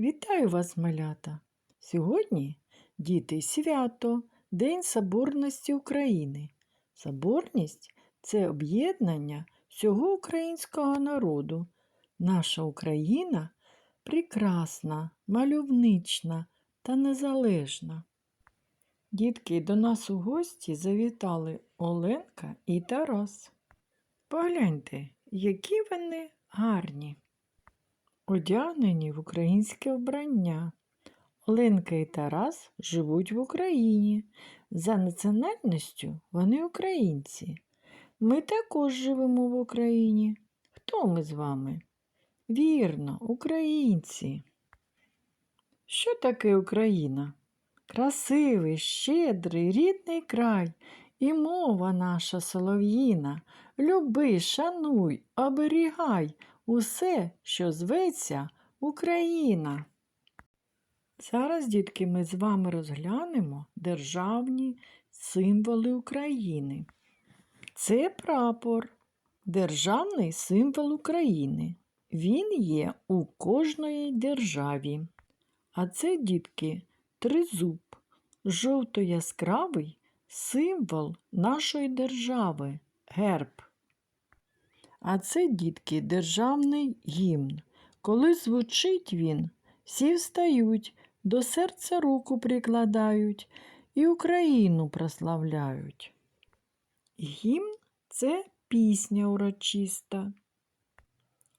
Вітаю вас, малята! Сьогодні, діти, свято, День Соборності України. Соборність це об'єднання всього українського народу. Наша Україна прекрасна, мальовнична та незалежна. Дітки, до нас у гості завітали Оленка і Тарас. Погляньте, які вони гарні одягнені в українське вбрання. Оленка і Тарас живуть в Україні. За національністю вони українці. Ми також живемо в Україні. Хто ми з вами? Вірно, українці. Що таке Україна? Красивий, щедрий, рідний край і мова наша солов'їна. Люби, шануй, оберігай усе, що зветься Україна. Зараз, дітки, ми з вами розглянемо державні символи України. Це прапор, державний символ України. Він є у кожної державі. А це, дітки, тризуб, жовто-яскравий символ нашої держави, герб. А це, дітки, державний гімн. Коли звучить він, всі встають, до серця руку прикладають і Україну прославляють. Гімн це пісня урочиста.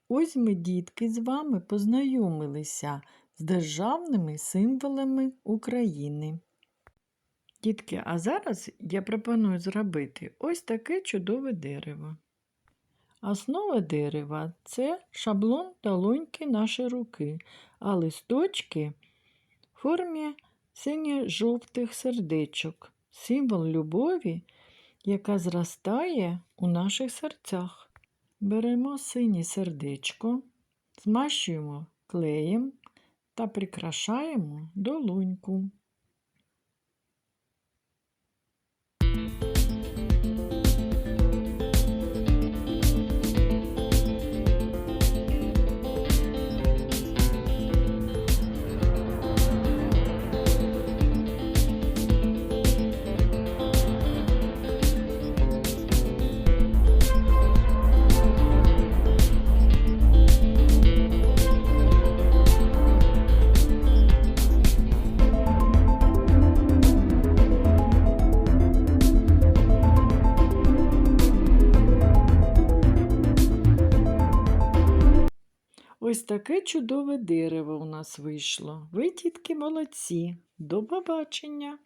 Ось ми, дітки, з вами познайомилися з державними символами України. Дітки, а зараз я пропоную зробити ось таке чудове дерево. Основа дерева це шаблон долоньки нашої руки, а листочки в формі синьо-жовтих сердечок, символ любові, яка зростає у наших серцях. Беремо синє сердечко, змащуємо клеєм та прикрашаємо долоньку. Ось таке чудове дерево у нас вийшло. Ви, тітки, молодці. До побачення!